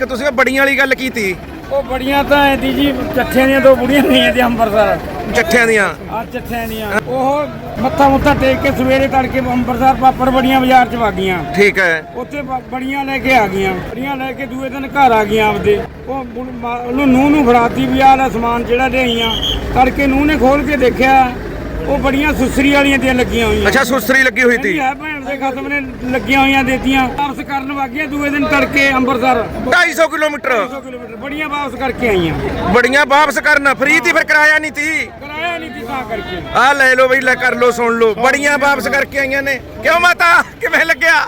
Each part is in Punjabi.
ਇੱਕ ਤੁਸੀਂ ਬੜੀਆਂ ਵਾਲੀ ਗੱਲ ਕੀਤੀ। ਉਹ ਬੜੀਆਂ ਤਾਂ ਐਦੀ ਜੀ ਚੱਠਿਆਂ ਦੀਆਂ ਦੋ ਬੁੜੀਆਂ ਗਈਆਂ ਤੇ ਅੰਮ੍ਰਿਤਸਰ ਜੱਠਿਆਂ ਦੀਆਂ। ਆ ਚੱਠਿਆਂ ਦੀਆਂ। ਉਹ ਮੱਥਾ ਮੁੱਥਾ ਟੇਕ ਕੇ ਸਵੇਰੇ ਤੜਕੇ ਅੰਮ੍ਰਿਤਸਰ ਪਾਪੜ ਬੜੀਆਂ ਬਾਜ਼ਾਰ ਚ ਵਾਗੀਆਂ ਠੀਕ ਹੈ। ਉੱਥੇ ਬ- ਬੜੀਆਂ ਲੈ ਕੇ ਆ ਗਈਆਂ। ਬੜੀਆਂ ਲੈ ਕੇ ਦੂਏ ਦਿਨ ਘਰ ਆ ਗਈਆਂ ਆਪਦੇ। ਉਹ ਬੁੜ- ਮਾ- ਉਹਨੂੰ ਨੂੰਹ ਨੂੰ ਫੜਾਤੀ ਵੀ ਆਹ ਲੈ ਸਮਾਨ ਜਿਹੜਾ ਲਿਆਈਆਂ। ਤੜਕੇ ਨੂੰਹ ਨੇ ਖੋਲ ਕੇ ਦੇਖਿਆ ਉਹ ਬੜੀਆਂ ਸੁਸਰੀ ਵਾਲੀਆਂ ਦੀਆਂ ਲੱਗੀਆਂ ਹੋਈਆਂ। ਅੱਛਾ ਸੁਸਰੀ ਲੱਗੀ ਹੋਈ ਸੀ ਹੈ ਭੈਣ ਦੇ ਖਤਮ ਨੇ ਲੱਗੀਆਂ ਹੋਈਆਂ ਦੇਤੀਆਂ। ਕਰਨ ਵਾਗੀਆਂ ਦੂਏ ਦਿਨ ਤੜਕੇ ਅੰਮ੍ਰਿਤਸਰ 250 ਕਿਲੋਮੀਟਰ। 200 ਕਿਲੋਮੀਟਰ। ਬੜੀਆਂ ਵਾਪਸ ਕਰਕੇ ਆਈਆਂ। ਬੜੀਆਂ ਵਾਪਸ ਕਰਨ। ਫ੍ਰੀ ਤੀ ਫਿਰ ਕਿਰਾਇਆ ਨਹੀਂ ਤੀ। ਕਰਾਇਆ ਨਹੀਂ ਸੀ ਤਾਂ ਕਰਕੇ। ਆ ਲੈ ਲਓ ਬਈ ਲੈ ਕਰ ਲਓ ਸੁਣ ਲਓ। ਬੜੀਆਂ ਵਾਪਸ ਕਰਕੇ ਆਈਆਂ ਨੇ। ਕਿਉਂ ਮਾਤਾ? ਕਿਵੇਂ ਲੱਗਿਆ?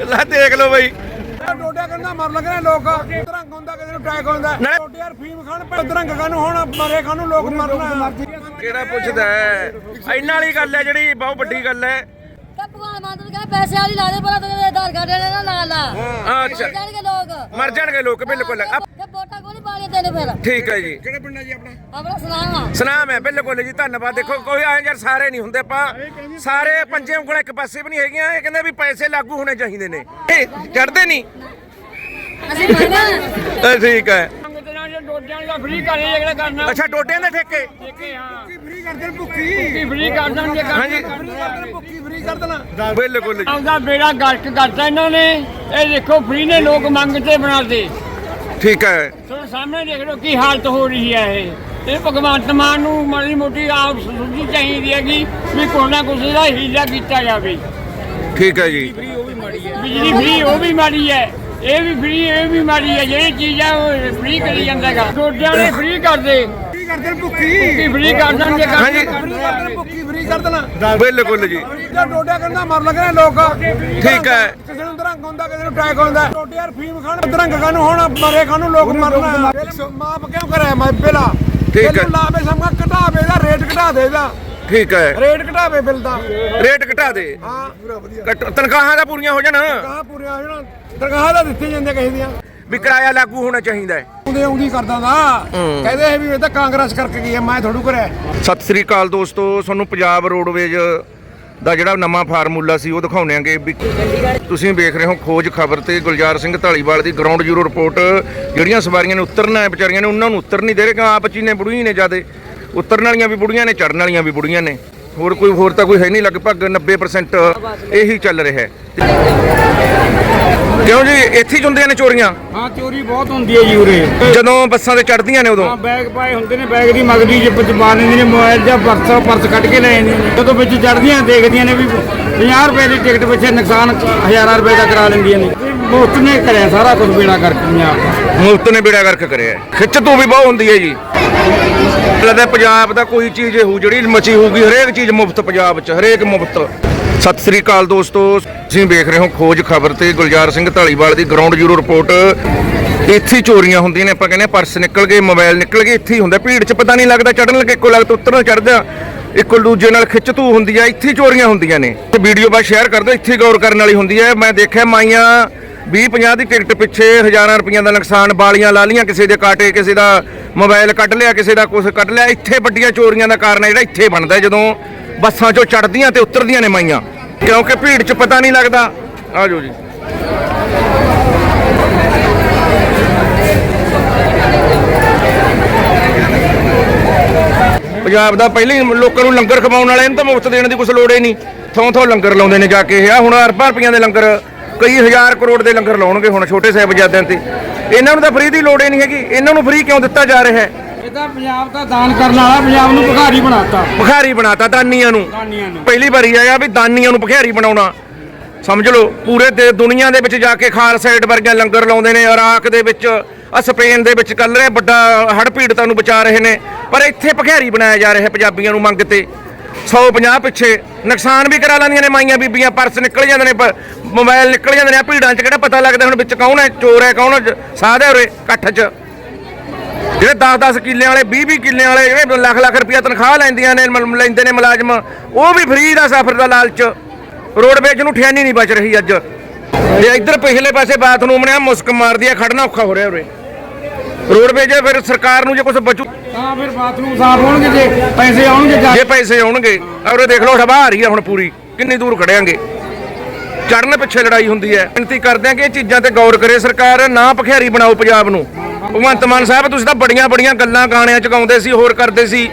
ਲੈ ਦੇਖ ਲਓ ਬਈ। ਡੋਡਿਆ ਕਹਿੰਦਾ ਮਰ ਲੱਗਣੇ ਲੋਕ। ਦਰੰਗ ਹੁੰਦਾ ਕਿਸੇ ਨੂੰ ਅਟੈਕ ਹੁੰਦਾ। ਡੋਡੇ ਯਾਰ ਫੀਮ ਖਾਣ ਪਰ ਦਰੰਗ ਖਾਣ ਹੁਣ ਮਰੇ ਖਾਣ ਨੂੰ ਲੋਕ ਮਰਨਾ। ਕਿਹੜਾ ਪੁੱਛਦਾ ਹੈ? ਇਹਨਾਂ ਵਾਲੀ ਗੱਲ ਹੈ ਜਿਹੜੀ ਬਹੁਤ ਵੱਡੀ ਗੱਲ ਹੈ। ਤਾਂ ਭਗਵਾਨ ਮਾਨ ਤੋਂ ਕਹਿੰਦਾ ਪੈਸੇ ਵਾਲੀ ਲਾ ਦੇ ਪਰ ਤੇਰੇ ਆਧਾਰ ਕਾਰਡ ਲੈਣਾ ਲਾ ਲਾ। ਅੱਛਾ ਮਰ ਜਾਣਗੇ ਲੋਕ। ਮਰ ਜਾਣਗੇ ਲੋਕ ਬਿਲਕੁਲ। ਅਪ- ਤੇ ਵੋਟਾਂ ਕੋਈ ਪਾਣੀ ਤੈਨੂੰ ਫਿਰ। ਠੀਕ ਹੈ ਜੀ। ਕਿਹੜੇ ਪਿੰਡ ਹੈ ਜੀ ਆਪਣਾ? ਆਪਣਾ ਸਲਾਮ ਆ। ਸਨਾਮ ਹੈ ਬਿਲਕੁਲ ਜੀ ਧੰਨਵਾਦ। ਦੇਖੋ ਕੋਈ ਆਏ ਯਾਰ ਸਾਰੇ ਨਹੀਂ ਹੁੰਦੇ ਆਪਾਂ ਸਾਰੇ ਪੰਜੇ ਉਂਗਲਾਂ ਇੱਕ ਪਾਸੇ ਵੀ ਨਹੀਂ ਹੈਗੀਆਂ ਇਹ ਕਹਿੰਦੇ ਵੀ ਪੈਸੇ ਲਾਗੂ ਹੋਣੇ ਚਾਹੀਦੇ ਨੇ। ਇਹ ਚੜਦੇ ਨਹੀਂ। ਅਸੀਂ ਮੰਗਾਂ ਇਹ ਠੀਕ ਹੈ। ਡੋਡਿਆਂ ਦਾ ਫ੍ਰੀ ਕਰੇ ਜਿਹੜਾ ਕਰਨਾ। ਅੱਛਾ ਡੋਡਿਆਂ ਦੇ ਠੇਕੇ? ਦੇਖੇ ਹਾਂ। ਫ੍ਰੀ ਕਰ ਦੇਣ ਭੁੱਖੀ। ਫ੍ਰੀ ਕਰ ਦੇਣਗੇ ਹਾਂਜੀ ਭੁੱਖੀ ਫ੍ਰੀ ਕਰ ਦੇਣਾ। ਬਿਲਕੁਲ ਜੀ। ਆਪਦਾ ਬੇੜਾ ਗਰਕ ਕਰਤਾ ਇਹਨਾਂ ਨੇ। ਇਹ ਦੇਖੋ ਫ੍ਰੀ ਨੇ ਲੋਕ ਮੰਗਤੇ ਬਣਾਤੇ। ਠੀਕ ਹੈ। ਤੁਹਾਡੇ ਸਾਹਮਣੇ ਦੇਖ ਲਓ ਕੀ ਹਾਲਤ ਹੋ ਰਹੀ ਹੈ ਇਹ। ਇਹ ਭਗਵੰਤ ਮਾਨ ਨੂੰ ਮਾੜੀ ਮੋਟੀ ਆਪ ਸੁਝੀ ਚਾਹੀਦੀ ਹੈਗੀ ਵੀ ਕੋਈ ਨਾ ਕਿਸੇ ਦਾ ਹੀਲਾ ਕੀਤਾ ਜਾਵੇ। ਠੀਕ ਹੈ ਜੀ। ਬਿਜਲੀ ਫ੍ਰੀ ਉਹ ਵੀ ਮਾੜੀ ਹੈ। ਇਹ ਵੀ ਫ੍ਰੀ ਇਹ ਵੀ ਮਾੜੀ ਹੈ। ਜਿਹੜੀ ਚੀਜ਼ ਹੈ ਉਹ ਫ੍ਰੀ ਕਰੀ ਜਾਂਦਾ ਹੈਗਾ। ਡੋਡਿਆਂ ਨੇ ਫ੍ਰੀ ਕਰ ਦੇ। ਫ੍ਰੀ ਕਰ ਦੇਣ ਭੁੱਖੀ। ਕੀ ਫ੍ਰੀ ਕਰ ਦੇਣਗੇ ਹਾਂਜੀ। ਫ੍ਰੀ ਕਰ ਦੇਣ ਭੁੱਖੀ ਫ੍ਰੀ ਕਰ ਦੇਣਾ। ਬਿਲਕੁਲ ਜੀ। ਜੇ ਡੋਡਿਆ ਕਹਿੰਦਾ ਮਰ ਲੱਗਣੇ ਲੋਕ। ਠੀਕ ਹੈ। ਕਿਸੇ ਨੂੰ ਦਰੰਗ ਹੁੰਦਾ ਕਿਸੇ ਨੂੰ ਅਟੈਕ ਹੁੰਦਾ। ਡੋਡੇ ਯਾਰ ਫੀਮ ਖਾਣ ਦਰੰਗ ਖਾਣ ਹੁਣ ਮਰੇ ਖਾਣ ਨੂੰ ਲੋਕ ਮਰਨਾ। ਮਾਫ ਕਿਉਂ ਕਰਿਆ ਮੈਂ ਬਿਲਾ? ਠੀਕ ਹੈ। ਇਹਨੂੰ ਲਾਵੇ ਸਮਾ ਘਟਾਵੇ ਦਾ ਰੇਟ ਘਟਾ ਦੇ ਦਾ। ਠੀਕ ਹੈ। ਰੇਟ ਘਟਾਵੇ ਬਿੱਲ ਦਾ। ਰੇਟ ਘਟਾ ਦੇ। ਹਾਂ। ਪੂਰਾ ਵਧੀਆ ਘੱਟ- ਤਨਖਾਹਾਂ ਦਾ ਪੂਰੀਆਂ ਹੋ ਜਾਣ। ਕਹਾ ਪੂਰੇ ਆ ਜਾਣਾ। ਤਨਖਾਹ ਦਾ ਦਿੱਤੀ ਜਾਂਦੇ ਕਿਸੇ ਦੀਆਂ। ਵੀ ਕਿਰਾਇਆ ਲਾਗੂ ਹੋਣਾ ਚਾਹੀਦਾ ਹੈ। ਉਹਦੇ ਆਉਂਦੀ ਕਰਦਾ ਦਾ ਕਹਿੰਦੇ ਇਹ ਵੀ ਇਹ ਤਾਂ ਕਾਂਗਰਸ ਕਰਕੇ ਗਈ ਹੈ ਮੈਂ ਥੋੜੂ ਕਰਿਆ ਸਤਿ ਸ੍ਰੀ ਅਕਾਲ ਦੋਸਤੋ ਤੁਹਾਨੂੰ ਪੰਜਾਬ ਰੋਡਵੇਜ ਦਾ ਜਿਹੜਾ ਨਵਾਂ ਫਾਰਮੂਲਾ ਸੀ ਉਹ ਦਿਖਾਉਣੇ ਆਂਗੇ ਵੀ ਤੁਸੀਂ ਵੇਖ ਰਹੇ ਹੋ ਖੋਜ ਖਬਰ ਤੇ ਗੁਲਜ਼ਾਰ ਸਿੰਘ ਢਾਲੀਵਾਲ ਦੀ ਗਰਾਊਂਡ ਜ਼ੀਰੋ ਰਿਪੋਰਟ ਜਿਹੜੀਆਂ ਸਵਾਰੀਆਂ ਨੇ ਉਤਰਨਾ ਹੈ ਵਿਚਾਰੀਆਂ ਨੇ ਉਹਨਾਂ ਨੂੰ ਉਤਰ ਨਹੀਂ ਦੇ ਰਹੇ ਕਿਉਂ ਆਪ ਚੀਨੇ ਬੁੜੀਆਂ ਹੀ ਨੇ ਜਿਆਦੇ। ਉਤਰਨ ਵਾਲੀਆਂ ਵੀ ਬੁੜੀਆਂ ਨੇ ਚੜਨ ਵਾਲੀਆਂ ਵੀ ਬੁੜੀਆਂ ਨੇ। ਹੋਰ ਕੋਈ ਹੋਰ ਤਾਂ ਕੋਈ ਹੈ ਨਹੀਂ ਲਗਭਗ 90% ਇਹੀ ਚੱਲ ਰਿਹਾ ਹੈ। ਕਿਉਂ ਜੀ? ਇੱਥੇ ਹੀ ਹੁੰਦੀਆਂ ਨੇ ਚੋਰੀਆਂ? ਹਾਂ ਚੋਰੀ ਬਹੁਤ ਹੁੰਦੀ ਹੈ ਜੀ ਉਰੇ। ਜਦੋਂ ਬੱਸਾਂ ਤੇ ਚੜਦੀਆਂ ਨੇ ਉਦੋਂ? ਹਾਂ ਬੈਗ ਪਾਏ ਹੁੰਦੇ ਨੇ ਬੈਗ ਦੀ ਮਗਦੀ ਜਿੱਪ ਚ ਪਾ ਲੈਂਦੇ ਨੇ ਮੋਬਾਈਲ ਜਾਂ ਪਰਸ ਪਰਸ ਕੱਢ ਕੇ ਲੈ ਜਾਂਦੇ ਨੇ। ਜਦੋਂ ਵਿੱਚ ਚੜਦੀਆਂ ਦੇਖਦੀਆਂ ਨੇ ਵੀ 50 ਰੁਪਏ ਦੀ ਟਿਕਟ ਪਿੱਛੇ ਨੁਕਸਾਨ ਹਜ਼ਾਰਾਂ ਰੁਪਏ ਦਾ ਕਰਾ ਲੈਂਦੀਆਂ ਨੇ। ਮੁਫਤ ਨੇ ਕਰਿਆ ਸਾਰਾ ਕੁਝ ਬੇੜਾ ਕਰਕੇ ਪੰਜਾਬ ਦਾ। ਮੁਫਤ ਨੇ ਬੇੜਾ ਕਰਕੇ ਕਰਿਆ। ਖਿੱਚ ਤੋਂ ਵੀ ਬਹੁਤ ਹੁੰਦੀ ਹੈ ਜੀ। ਲੱਗਦਾ ਪੰਜਾਬ ਦਾ ਕੋਈ ਚੀਜ਼ ਹੋਊ ਜਿਹੜੀ ਮਚੀ ਹੋਊਗੀ ਹਰੇਕ ਚੀਜ਼ ਮੁਫਤ ਪੰਜਾਬ 'ਚ ਹਰੇਕ ਮੁਫਤ। ਸਤਿ ਸ੍ਰੀ ਅਕਾਲ ਦੋਸਤੋ। ਤੁਸੀਂ ਵੇਖ ਰਹੇ ਹੋ ਖੋਜ ਖਬਰ ਤੇ ਗੁਲਜ਼ਾਰ ਸਿੰਘ ਢਾਲੀਵਾਲ ਦੀ ਗਰਾਊਂਡ ਜ਼ੀਰੋ ਰਿਪੋਰਟ ਇੱਥੇ ਚੋਰੀਆਂ ਹੁੰਦੀਆਂ ਨੇ, ਆਪਾਂ ਕਹਿੰਦੇ ਹਾਂ ਪਰਸ ਨਿਕਲ ਗਏ ਮੋਬਾਈਲ ਨਿਕਲ ਗਏ, ਇੱਥੇ ਹੀ ਹੁੰਦਾ, ਭੀੜ 'ਚ ਪਤਾ ਨਹੀਂ ਲੱਗਦਾ ਚੜਨ ਲੱਗੇ, ਇੱਕੋ ਲੱਗਦਾ ਉਤਰਨ ਚੜਦਾ ਇੱਕੋ ਦੂਜੇ ਨਾਲ ਖਿੱਚ ਧੂ ਹੁੰਦੀ ਆ, ਇੱਥੇ ਚੋਰੀਆਂ ਹੁੰਦੀਆਂ ਨੇ। ਤੇ ਵੀਡੀਓ ਬਾਅਦ ਸ਼ੇਅਰ ਕਰ ਦਿਓ, ਇੱਥੇ ਗੌਰ ਕਰਨ ਵਾਲੀ ਹੁੰਦੀ ਹੈ ਮੈਂ ਦੇਖਿਆ ਮਾਈਆਂ 20 50 ਦੀ ਟਿਕਟ ਪਿੱਛੇ ਹਜ਼ਾਰਾਂ ਰੁਪਈਆਂ ਦਾ ਨੁਕਸਾਨ, ਬਾਲੀਆਂ ਲਾ ਲੀਆਂ ਕਿਸੇ ਦੇ ਕਾਟੇ, ਕਿਸੇ ਦਾ ਮੋਬਾਈਲ ਕੱਢ ਲਿਆ, ਕਿਸੇ ਦਾ ਕੁਝ ਕੱਢ ਲਿਆ, ਇੱਥੇ ਵੱਡੀਆਂ ਚੋਰੀਆਂ ਦਾ ਕਾਰਨ ਹੈ ਜਿਹੜਾ ਇੱਥੇ ਬਣਦਾ ਜਦੋਂ ਬੱਸਾਂ 'ਚੋਂ ਚੜਦੀਆਂ ਤੇ ਉਤਰਦੀਆਂ ਨੇ ਮਾਈਆਂ, ਕਿਉਂਕਿ ਭੀੜ 'ਚ ਪਤਾ ਨਹੀਂ ਲੱਗਦਾ। ਆ ਜਾਓ ਜੀ। ਪੰਜਾਬ ਦਾ ਪਹਿਲੇ ਲੋਕਾਂ ਨੂੰ ਲੰਗਰ ਖਵਾਉਣ ਵਾਲੇ ਨੂੰ ਤਾਂ ਮੁਫਤ ਦੇਣ ਦੀ ਕੁਝ ਲੋੜ ਹੀ ਨਹੀਂ। ਥੋਂ ਥੋਂ ਲੰਗਰ ਲਾਉਂਦੇ ਨੇ ਜਾ ਕੇ। ਇਹ ਆ, ਹੁਣ ਅਰਬਾਂ ਰੁਪਈਆਂ ਦੇ ਲੰਗਰ, ਕਈ ਹਜ਼ਾਰ ਕਰੋੜ ਦੇ ਲੰਗਰ ਲਾਉਣਗੇ ਹੁਣ ਛੋਟੇ ਸਾਹਿਬਜ਼ਾਦਿਆਂ ਤੇ। ਇਹਨਾਂ ਨੂੰ ਤਾਂ ਫ੍ਰੀ ਦੀ ਲੋੜ ਹੀ ਨਹੀਂ ਹੈਗੀ। ਇਹਨਾਂ ਨੂੰ ਫ੍ਰੀ ਕਿਉਂ ਦਿੱਤਾ ਜਾ ਰਿਹਾ ਹੈ? ਤਾਂ ਪੰਜਾਬ ਦਾ ਦਾਨ ਕਰਨ ਵਾਲਾ ਪੰਜਾਬ ਨੂੰ ਭਿਖਾਰੀ ਬਣਾਤਾ। ਭਿਖਾਰੀ ਬਣਾਤਾ ਦਾਨੀਆਂ ਨੂੰ। ਦਾਨੀਆਂ ਨੂੰ। ਪਹਿਲੀ ਵਾਰੀ ਆਇਆ ਵੀ ਦਾਨੀਆਂ ਨੂੰ ਭਿਖਾਰੀ ਬਣਾਉਣਾ। ਸਮਝ ਲਓ ਪੂਰੇ ਦੇ ਦੁਨੀਆ ਦੇ ਵਿੱਚ ਜਾ ਕੇ ਖਾਲਸਾ ਏਡ ਵਰਗੇ ਲੰਗਰ ਲਾਉਂਦੇ ਨੇ ਇਰਾਕ ਦੇ ਵਿੱਚ ਆ ਸਪੇਨ ਦੇ ਵਿੱਚ ਕੱਲ ਰਿਹਾ ਵੱਡਾ ਹੜ ਪੀੜਤਾਂ ਨੂੰ ਬਚਾ ਰਹੇ ਨੇ। ਪਰ ਇੱਥੇ ਭਿਖਾਰੀ ਬਣਾਇਆ ਜਾ ਰਿਹਾ ਪੰਜਾਬੀਆਂ ਨੂੰ ਮੰਗ ਤੇ। 150 ਪਿੱਛੇ ਨੁਕਸਾਨ ਵੀ ਕਰਾ ਲੈਂਦੀਆਂ ਨੇ ਮਾਈਆਂ ਬੀਬੀਆਂ ਪਰਸ ਨਿਕਲ ਜਾਂਦੇ ਨੇ ਮੋਬਾਈਲ ਨਿਕਲ ਜਾਂਦੇ ਨੇ ਭੀੜਾਂ 'ਚ ਕਿਹੜਾ ਪਤਾ ਲੱਗਦਾ ਹੁਣ ਵਿੱਚ ਕੌਣ ਹੈ ਚੋਰ ਹੈ ਕੌਣ ਸਾਧ ਹੈ ਉਰੇ ਇਕੱਠ 'ਚ। ਜਿਹੜੇ 10-10 ਕਿੱਲੇ ਵਾਲੇ 20-20 ਕਿੱਲੇ ਵਾਲੇ ਜਿਹੜੇ ਲੱਖ ਲੱਖ ਰੁਪਇਆ ਤਨਖਾਹ ਲੈਂਦੀਆਂ ਨੇ ਲੈਂਦੇ ਨੇ ਮੁਲਾਜ਼ਮ ਉਹ ਵੀ ਫ੍ਰੀ ਦਾ ਸਫ਼ਰ ਦਾ ਲਾਲਚ। ਰੋਡਵੇਜ ਨੂੰ ਠਿਆਨੀ ਨਹੀਂ ਬਚ ਰਹੀ ਅੱਜ। ਤੇ ਇੱਧਰ ਪਿਛਲੇ ਪਾਸੇ ਬਾਥਰੂਮ ਨੇ ਮੁਸਕ ਮਾਰਦੀ ਆ ਖੜਨਾ ਔਖਾ ਹੋ ਰਿਹਾ ਉਰੇ। ਰੋਡਵੇਜ ਫਿਰ ਸਰਕਾਰ ਨੂੰ ਜੇ ਕੁਝ ਬਚੂ ਤਾਂ ਫਿਰ ਬਾਥਰੂਮ ਸਾਫ਼ ਹੋਣਗੇ ਜੇ ਪੈਸੇ ਆਉਣਗੇ ਜਾ ਪੈਸੇ ਆਉਣਗੇ ਔਰੇ ਦੇਖ ਲਓ ਹਵਾ ਆ ਰਹੀ ਆ ਹੁਣ ਪੂਰੀ ਕਿੰਨੀ ਦੂਰ ਖੜਿਆਂਗੇ। ਚੜਨ ਪਿੱਛੇ ਲੜਾਈ ਹੁੰਦੀ ਹੈ। ਬੇਨਤੀ ਕਰਦੇ ਹਾਂ ਕਿ ਇਹ ਚੀਜ਼ਾਂ ਤੇ ਗੌਰ ਕਰੇ ਸਰਕਾਰ ਨਾ ਭਖਿਆਰੀ ਬਣਾਓ ਪੰਜਾਬ ਨੂੰ। ਭਗਵੰਤ ਮਾਨ ਸਾਹਿਬ, ਤੁਸੀਂ ਤਾਂ ਬੜੀਆਂ ਬੜੀਆਂ ਗੱਲਾਂ ਗਾਣਿਆਂ ਚ ਗਾਉਂਦੇ ਸੀ, ਹੋਰ ਕਰਦੇ ਸੀ।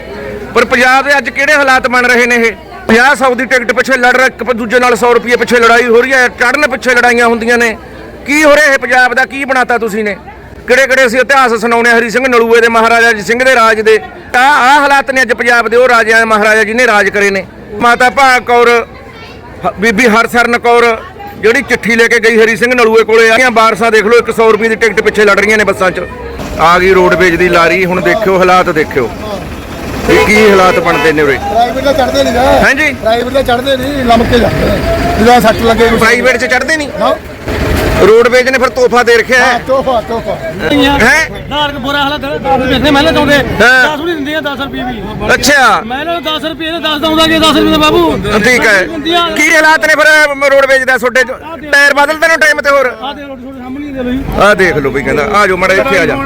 ਪਰ ਪੰਜਾਬ ਦੇ ਅੱਜ ਕਿਹੜੇ ਹਾਲਾਤ ਬਣ ਰਹੇ ਨੇ ਇਹ? 50 ਸੌ ਦੀ ਟਿਕਟ ਪਿੱਛੇ ਲੜ ਰਹੇ, ਇੱਕ ਦੂਜੇ ਨਾਲ 100 ਰੁਪਏ ਪਿੱਛੇ ਲੜਾਈ ਹੋ ਰਹੀ ਹੈ ਚੜਨ ਪਿੱਛੇ ਲੜਾਈਆਂ ਹੁੰਦੀਆਂ ਨੇ। ਕੀ ਹੋ ਰਿਹਾ ਇਹ ਪੰਜਾਬ ਦਾ? ਕੀ ਬਣਾਤਾ ਤੁਸੀਂ ਨੇ? ਕਿਹੜੇ ਕਿਹੜੇ ਅਸੀਂ ਇਤਿਹਾਸ ਸੁਣਾਉਣੇ ਹਰੀ ਸਿੰਘ ਨਲੂਏ ਦੇ ਮਹਾਰਾਜਾ ਜੀ, ਸਿੰਘ ਦੇ ਰਾਜ ਦੇ। ਤਾਂ ਆਹ ਹਾਲਾਤ ਨੇ ਅੱਜ ਪੰਜਾਬ ਦੇ, ਉਹ ਰਾਜਿਆਂ ਮਹਾਰਾਜਾ ਜੀ ਨੇ ਰਾਜ ਕਰੇ ਨੇ। ਮਾਤਾ ਭਾਗ ਕੌਰ ਬੀਬੀ ਹਰਸਰਨ ਕੌਰ ਜਿਹੜੀ ਚਿੱਠੀ ਲੈ ਕੇ ਗਈ ਹਰੀ ਸਿੰਘ ਨਲੂਏ ਕੋਲੇ ਆਈਆਂ ਬਾਰਸਾਂ ਦੇਖ ਲਓ 100 ਰੁਪਏ ਦੀ ਟਿਕਟ ਪਿੱਛੇ ਲੜ ਰਹੀਆਂ ਨੇ ਬੱਸਾਂ 'ਚ। ਆ ਗਈ ਰੋਡਵੇਜ ਦੀ ਲਾਰੀ ਹੁਣ ਦੇਖਿਓ ਹਾਲਾਤ ਦੇਖਿਓ। ਇਹ ਕੀ ਹਾਲਾਤ ਬਣਦੇ ਨੇ ਉਰੇ। ਪ੍ਰਾਈਵੇਟ ਦਾ ਚੜਦੇ ਨਹੀਂ ਹਾਂਜੀ। ਪ੍ਰਾਈਵੇਟ ਦਾ ਚੜਦੇ ਨਹੀਂ ਲੰਮ ਕੇ ਜਾਂਦੇ ਜਦੋਂ ਸੱਟ ਲੱਗੇ ਪ੍ਰਾਈਵੇਟ 'ਚ ਚੜਦੇ ਨਹੀਂ ਰੋਡਵੇਜ ਨੇ ਫਿਰ ਤੋਹਫਾ ਦੇ ਰੱਖਿਆ ਹਾਂ। ਹੈ ਤੋਹਫਾ ਤੋਹਫਾ। ਹੈ? ਧਾਰਕ ਬੁਰਾ ਹਾਲਤ ਦੇਖਦੇ ਮਹਿਲੇ ਚਾਉਂਦੇ ਹਾਂ। 10 ਵੀ ਨਹੀਂ ਦਿੰਦੇ 10 ਰੁਪਏ ਵੀ। ਅੱਛਾ। ਮੈਂ ਇਹਨਾਂ ਨੂੰ 10 ਰੁਪਏ ਦੇ 10 ਦਊਂਗਾ ਕਿ 10 ਰੁਪਏ ਦਾ ਬਾਬੂ। ਠੀਕ ਹੈ। ਕੀ ਹਾਲਾਤ ਨੇ ਫਿਰ ਰੋਡਵੇਜ ਦਾ ਤੁਹਾਡੇ? ਟਾਇਰ ਬਦਲਦੇ ਨੇ ਟਾਈਮ ਤੇ ਹੋਰ? ਆ ਦੇ ਸਾਹਮਣੇ ਹੀ ਲੋ ਦੇਖ ਲਓ ਵੀ ਕਹਿੰਦਾ ਆ ਜਾਓ ਮੜਾ ਇੱਥੇ ਆ ਜਾ।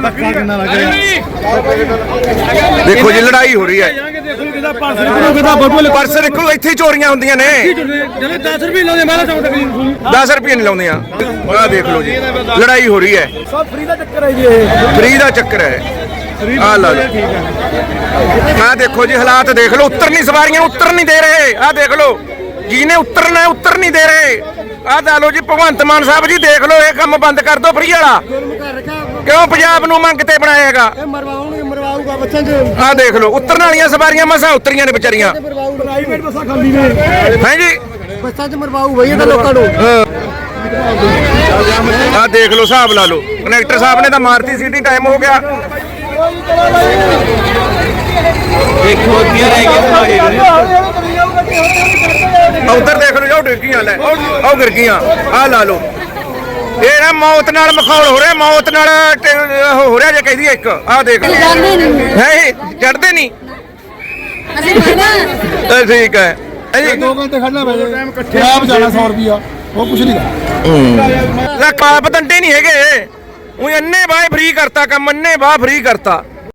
ਦੇਖੋ ਜੀ ਲੜਾਈ ਹੋ ਰਹੀ ਹੈ। ਕਿਦਾ ਪਰਸ ਨਿਕਲੋ ਕਿਦਾ ਬੱਬੂ ਪਰਸ ਦੇਖੋ ਇੱਥੇ ਹੀ ਚੋਰੀਆਂ ਹੁੰਦੀਆਂ ਨੇ। ਜਿਹੜੇ 10 ਰੁਪਏ ਲਾਉਂਦੇ ਮਹਿਲੇ ਚਾਉਂਦੇ ਤਕਲੀਫ 10 ਰੁਪਏ ਨਹੀਂ ਲਾਉਂਦੀਆਂ ਆਹ ਦੇਖ ਲਓ ਜੀ ਲੜਾਈ ਹੋ ਰਹੀ ਹੈ। ਸਭ ਫ੍ਰੀ ਦਾ ਚੱਕਰ ਹੈ ਜੀ ਇਹ। ਫ੍ਰੀ ਦਾ ਚੱਕਰ ਹੈ। ਆਹ ਲਾ ਲਓ। ਆਹ ਦੇਖੋ ਜੀ ਹਾਲਾਤ ਦੇਖ ਲਓ ਉੱਤਰ ਨਹੀਂ ਸਵਾਰੀਆਂ ਨੂੰ ਉੱਤਰ ਨਹੀਂ ਦੇ ਰਹੇ। ਆਹ ਦੇਖ ਲਓ ਜਿਹਨੇ ਉਤਰਨਾ ਹੈ, ਉੱਤਰ ਨਹੀਂ ਦੇ ਰਹੇ। ਆਹ ਲਾ ਲਓ ਜੀ ਭਗਵੰਤ ਮਾਨ ਸਾਹਿਬ ਜੀ ਦੇਖ ਲਓ ਇਹ ਕੰਮ ਬੰਦ ਕਰ ਦਿਓ ਫ੍ਰੀ ਵਾਲਾ। ਕਿਉਂ ਪੰਜਾਬ ਨੂੰ ਮੰਗ ਤੇ ਬਣਾਇਆ ਹੈਗਾ? ਇਹ ਬੱਚਿਆਂ ਚ ਆਹ ਦੇਖ ਲਓ ਉਤਰਨ ਵਾਲੀਆਂ ਸਵਾਰੀਆਂ ਮਸਾਂ ਉਤਰੀਆਂ ਨੇ ਵਿਚਾਰੀਆਂ। ਪ੍ਰਾਈਵੇਟ ਬੱਸਾਂ ਖਾਲੀ ਨੇ। ਬੱਸਾਂ ਚ ਮਰਵਾਊ ਬਈ ਇਹ ਤਾਂ ਲੋਕਾਂ ਨੂੰ। ਆਹ ਦੇਖ ਲਓ ਹਿਸਾਬ ਲਾ ਲਓ। ਕਨੈਕਟਰ ਸਾਹਿਬ ਨੇ ਤਾਂ ਮਾਰਤੀ ਸਿਟੀ ਟਾਈਮ ਹੋ ਗਿਆ। ਉਧਰ ਦੇਖ ਲਓ ਜੋ ਡਿੱਗੀਆਂ ਲੈ। ਉਹ ਗਿਰ ਗਈਆਂ। ਆਹ ਲਾ ਲਓ। ਇਹ ਨਾ ਮੌਤ ਨਾਲ ਮਖੌਲ ਹੋ ਰਿਹਾ ਮੌਤ ਨਾਲ ਟ- ਹੋ ਰਿਹਾ ਜੇ ਕਹਿੰਦੀ ਇੱਕ ਆਹ ਦੇਖ ਜਾਂਦੇ ਨਹੀਂ। ਹੈ ਚੜਦੇ ਨਹੀਂ। ਅਸੀਂ ਠੀਕ ਹੈ। ਹੈ ਜੀ। ਦੋ ਘੰਟੇ ਖੜਨਾ ਪੈ ਜੇ। ਆਪ ਜਾਣਾ 100 ਰੁਪਿਆ ਉਹ ਕੁਛ ਨਹੀਂ ਗਾ ਲੈ ਕਾਪ ਦੰਡੇ ਨਹੀਂ ਹੈਗੇ। ਉਹ ਅੰਨੇ ਬਾਹ ਫ੍ਰੀ ਕਰਤਾ ਕੰਮ ਅੰਨੇ ਬਾਹ ਫ੍ਰੀ ਕਰਤਾ।